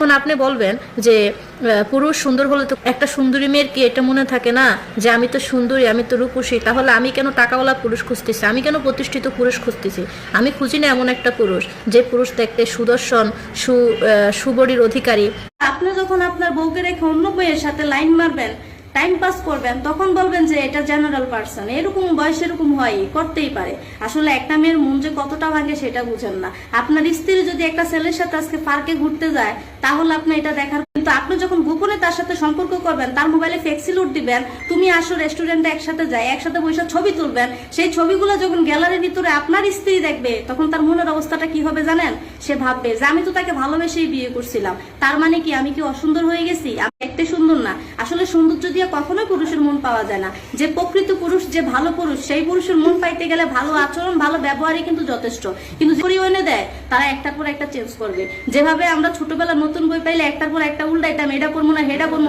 এখন আপনি বলবেন যে পুরুষ সুন্দর হলে তো একটা সুন্দরী মেয়ের কি এটা মনে থাকে না? যে আমি তো সুন্দরী, আমি তো রূপসী, তাহলে আমি কেন টাকাওয়ালা পুরুষ খুঁজতেছি? আমি কেন প্রতিষ্ঠিত পুরুষ খুঁজতেছি? আমি খুঁজি না এমন একটা পুরুষ যে পুরুষ দেখতে সুদর্শন, সু সুবরীর অধিকারী। আপনি যখন আপনার বউকে রেখে অন্য বইয়ের সাথে লাইন মারবেন টাইম পাস করবেন, তখন বলবেন যে এটা জেনারেল পার্সন এরকম বয়স এরকম হয়, করতেই পারে। আসলে একটা মেয়ের মন যে কতটা ভাঙে সেটা বুঝেন না। আপনার স্ত্রী যদি একটা ছেলের সাথে আজকে পার্কে ঘুরতে যায়, তাহলে আপনি এটা দেখার কিন্তু আপনি যখন গোপনে তার সাথে সম্পর্ক করবেন, তার মোবাইলে ফ্লেক্সি লোড দিবেন, তুমি আসো রেস্টুরেন্টে একসাথে যাই, একসাথে বসে ছবি তুলবেন, সেই ছবিগুলো যখন গ্যালারির ভিতরে আপনার স্ত্রী দেখবে, তখন তার মনের অবস্থাটা কি হবে জানেন? সে ভাববে যে, আমি তো তাকে ভালোবেসেই বিয়ে করছিলাম। তার মানে কি, আমি কি অসুন্দর হয়ে গেছি? আমি দেখতে সুন্দর না। আসলে সৌন্দর্য দিয়ে কখনো পুরুষের মন পাওয়া যায় না। যে প্রকৃত পুরুষ, যে ভালো পুরুষ, সেই পুরুষের মন পাইতে গেলে ভালো আচরণ, ভালো ব্যবহারই কিন্তু যথেষ্ট। কিন্তু পরিমাণে দেয়, তারা একটার পর একটা চেঞ্জ করবে। যেভাবে আমরা ছোটবেলা নতুন বই পাইলে একটার পর একটা উল্টাইতাম, এটা করব না হেটা করব